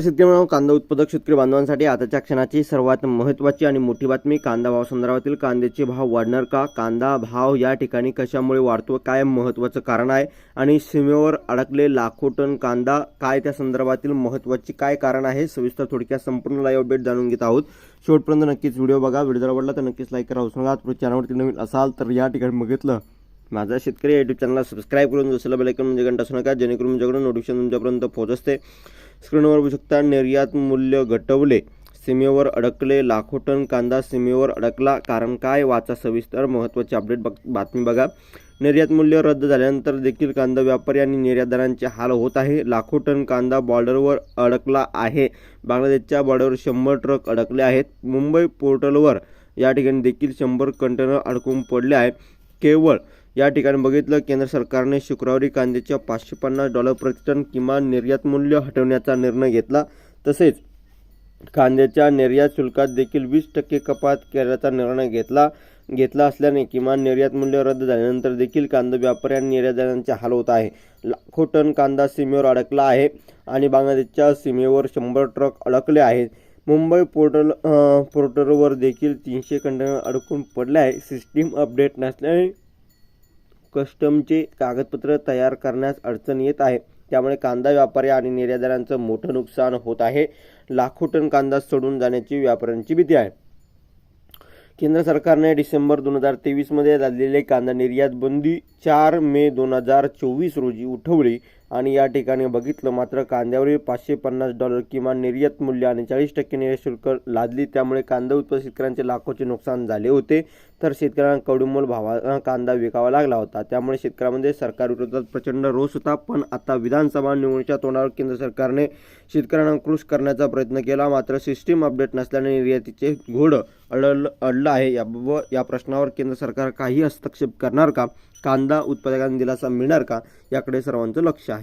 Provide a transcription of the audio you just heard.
नमस्कार शेतकरी मित्रांनो कांदा उत्पादक शेतकरी बांधवांसाठी आताच्या क्षणाची सर्वात महत्त्वाची आणि मोठी बातमी कांदा भाव संदर्भातील कांद्याचे भाव वाढणार का? कांदा भाव या ठिकाणी कशामुळे वाढतो? काय महत्त्वाचं कारण आहे? आणि सीमेवर अडकले लाखो टन कांदा काय त्या संदर्भातील महत्त्वाची काय कारण आहे? सविस्तर थोडक्यात संपूर्ण लाईव्ह अपडेट जाणून घेत आहोत. शेवटपर्यंत नक्कीच व्हिडिओ बघा. व्हिडिओ जर आवडला तर नक्कीच लाईक करा. उसंगा चॅनलवरती नवीन असाल तर या ठिकाणी बघितलं. माझा शेतकरी युट्यूब चॅनलला सबस्क्राईब करून दुसऱ्या बेलायकन म्हणजे घंटा असू नका. जेणेकरून तुमच्याकडून नोटिफिकेशन तुमच्यापर्यंत पोहोचते स्क्रीनवर बघू शकता निर्यात मूल्य घटवले. सीमेवर अडकले लाखो टन कांदा सीमेवर अडकला. कारण काय? वाचा सविस्तर महत्त्वाची अपडेट बघ बातमी बघा. निर्यात मूल्य रद्द झाल्यानंतर देखील कांदा व्यापारी आणि निर्यातदारांचे हाल होत आहे. लाखो टन कांदा बॉर्डरवर अडकला आहे. बांगलादेशच्या बॉर्डरवर शंभर ट्रक अडकले आहेत. मुंबई पोर्टलवर या ठिकाणी देखील शंभर कंटेनर अडकून पडले आहे केवळ या ठिकाणी बघितलं केंद्र सरकारने शुक्रवारी कांद्याच्या पाचशे पन्नास डॉलर प्रतिटन किमान निर्यात मूल्य हटवण्याचा निर्णय घेतला. तसेच कांद्याच्या निर्यात शुल्कात देखील वीस टक्के कपात करण्याचा निर्णय घेतला. घेतला असल्याने किमान निर्यात मूल्य रद्द झाल्यानंतर देखील कांदा व्यापारी आणि निर्यातदारांचे हाल होत आहे. लाखो टन कांदा सीमेवर अडकला आहे आणि बांगलादेशच्या सीमेवर शंभर ट्रक अडकले आहेत. मुंबई पोर्टल पोर्टलवर देखील तीनशे कंटेनर अडकून पडले आहे. सिस्टीम अपडेट नसल्याने कस्टमचे कागदपत्र तयार करण्यास अडचण येत आहे. त्यामुळे कांदा व्यापारी आणि निर्यातदारांचं मोठं नुकसान होत आहे. लाखो टन कांदा सोडून जाण्याची व्यापाऱ्यांची भीती आहे. केंद्र सरकारने डिसेंबर दोन हजार तेवीसमध्ये लादलेले कांदा निर्यात बंदी चार मे दोन हजार चोवीस रोजी उठवली आणि या ठिकाणी बघितलं मात्र कांद्यावरील पाचशे पन्नास डॉलर किमान निर्यात मूल्य आणि चाळीस टक्के निर्यात शुल्क लादली. त्यामुळे कांदा उत्पादक शेतकऱ्यांचे लाखोचे नुकसान झाले होते. तर शेतकऱ्यांना कडुमोल भावा कांदा विकावा लागला होता. त्यामुळे शेतकऱ्यांमध्ये सरकारविरोधात प्रचंड रोष होता. पण आता विधानसभा निवडणुकीच्या तोंडावर केंद्र सरकारने शेतकऱ्यांना कृष करण्याचा प्रयत्न केला. मात्र सिस्टीम अपडेट नसल्याने निर्यातीचे घोडं अडलं अडलं आहे. या व या प्रश्नावर केंद्र सरकार काही हस्तक्षेप करणार का? कांदा उत्पादकांना दिलासा मिळणार का? याकडे सर्वांचं लक्ष आहे.